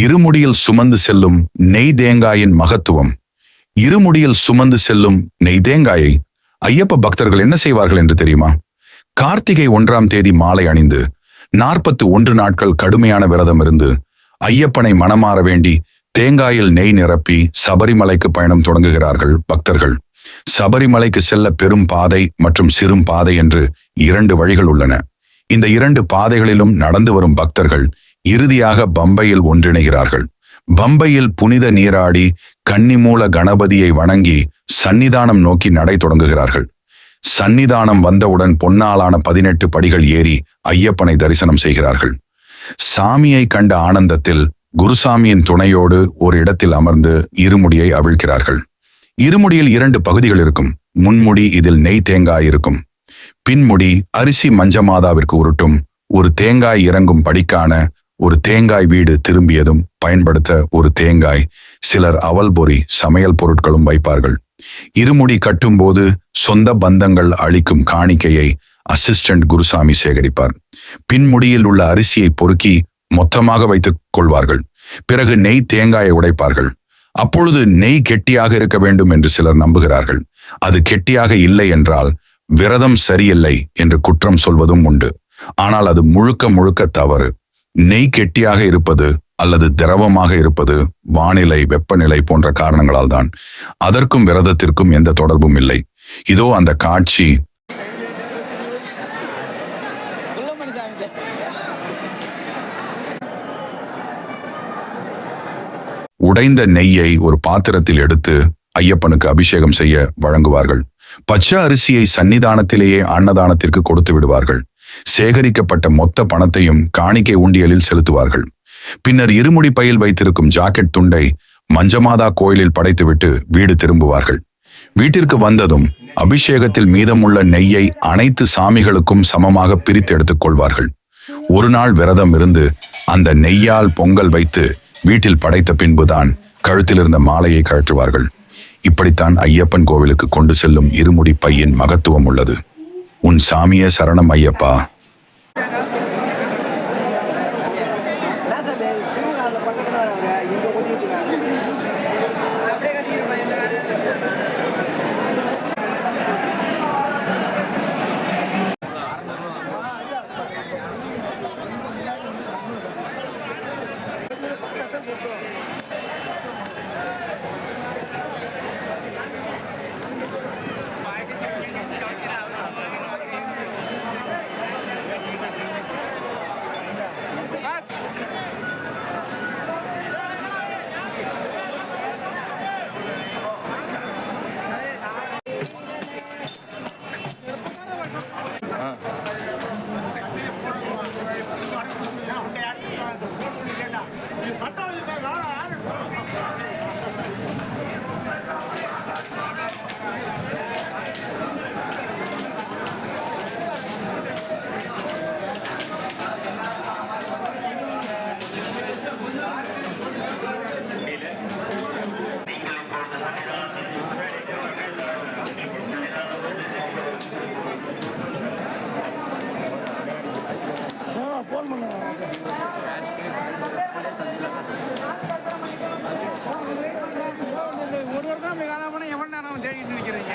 இருமுடியில் சுமந்து செல்லும் நெய் தேங்காயின் மகத்துவம். இருமுடியில் சுமந்து செல்லும் நெய் தேங்காயை ஐயப்ப பக்தர்கள் என்ன செய்வார்கள் என்று தெரியுமா? கார்த்திகை ஒன்றாம் தேதி மாலை அணிந்து நாற்பத்து ஒன்று நாட்கள் கடுமையான விரதம் இருந்து ஐயப்பனை மனமாற வேண்டி தேங்காயில் நெய் நிரப்பி சபரிமலைக்கு பயணம் தொடங்குகிறார்கள் பக்தர்கள். சபரிமலைக்கு செல்ல பெரும் பாதை மற்றும் சிறும் பாதை என்று இரண்டு வழிகள் உள்ளன. இந்த இரண்டு பாதைகளிலும் நடந்து வரும் பக்தர்கள் இறுதியாக பம்பையில் ஒன்றிணைகிறார்கள். பம்பையில் புனித நீராடி கன்னிமூல கணபதியை வணங்கி சன்னிதானம் நோக்கி நடை தொடங்குகிறார்கள். சன்னிதானம் வந்தவுடன் பொன்னாலான பதினெட்டு படிகள் ஏறி ஐயப்பனை தரிசனம் செய்கிறார்கள். சாமியை கண்ட ஆனந்தத்தில் குருசாமியின் துணையோடு ஒரு இடத்தில் அமர்ந்து இருமுடியை அவிழ்க்கிறார்கள். இருமுடியில் இரண்டு பகுதிகள் இருக்கும். முன்முடி இதில் நெய் தேங்காய் இருக்கும். பின்முடி அரிசி மஞ்சமாதாவிற்கு உருட்டும். ஒரு தேங்காய் இறங்கும் படிக்கான ஒரு தேங்காய் வீடு திரும்பியதும் பயன்படுத்த ஒரு தேங்காய் சிலர் அவல் பொறி சமையல் பொருட்களும் வைப்பார்கள். இருமுடி கட்டும்போது சொந்த பந்தங்கள் அளிக்கும் காணிக்கையை அசிஸ்டன்ட் குருசாமி சேகரிப்பார். பின்முடியில் உள்ள அரிசியை பொறுக்கி மொத்தமாக வைத்துக் கொள்வார்கள். பிறகு நெய் தேங்காயை உடைப்பார்கள். அப்பொழுது நெய் கெட்டியாக இருக்க வேண்டும் என்று சிலர் நம்புகிறார்கள். அது கெட்டியாக இல்லை என்றால் விரதம் சரியில்லை என்று குற்றம் சொல்வதும் உண்டு. ஆனால் அது முழுக்க முழுக்க தவறு. நெய் கெட்டியாக இருப்பது அல்லது திரவமாக இருப்பது வானிலை வெப்பநிலை போன்ற காரணங்களால் தான் அதற்கும் விரதத்திற்கும் எந்த தொடர்பும் இல்லை. இதோ அந்த காட்சி. உடைந்த நெய்யை ஒரு பாத்திரத்தில் எடுத்து ஐயப்பனுக்கு அபிஷேகம் செய்ய வழங்குவார்கள். பச்சை அரிசியை சன்னிதானத்திலேயே அன்னதானத்திற்கு கொடுத்து விடுவார்கள். சேகரிக்கப்பட்ட மொத்த பணத்தையும் காணிக்கை உண்டியலில் செலுத்துவார்கள். பின்னர் இருமுடி பையில் வைத்திருக்கும் ஜாக்கெட் துண்டை மஞ்சமாதா கோயிலில் படைத்துவிட்டு வீடு திரும்புவார்கள். வீட்டிற்கு வந்ததும் அபிஷேகத்தில் மீதமுள்ள நெய்யை அனைத்து சாமிகளுக்கும் சமமாக பிரித்து எடுத்துக் கொள்வார்கள். ஒரு நாள் விரதம் இருந்து அந்த நெய்யால் பொங்கல் வைத்து வீட்டில் படைத்த பின்புதான் கழுத்தில் இருந்த மாலையை கழற்றுவார்கள். இப்படித்தான் ஐயப்பன் கோவிலுக்கு கொண்டு செல்லும் இருமுடி பையின் மகத்துவம் உள்ளது. உன் சாமியே சரணம் ஐயப்பா. பக்கத்தில் வர இங்கே ஓட்டிட்டு இருக்காங்க. ஒரு வருடம் காணாமல் எவ்வளோ நேரம் தேடிட்டு நிற்கிறீங்க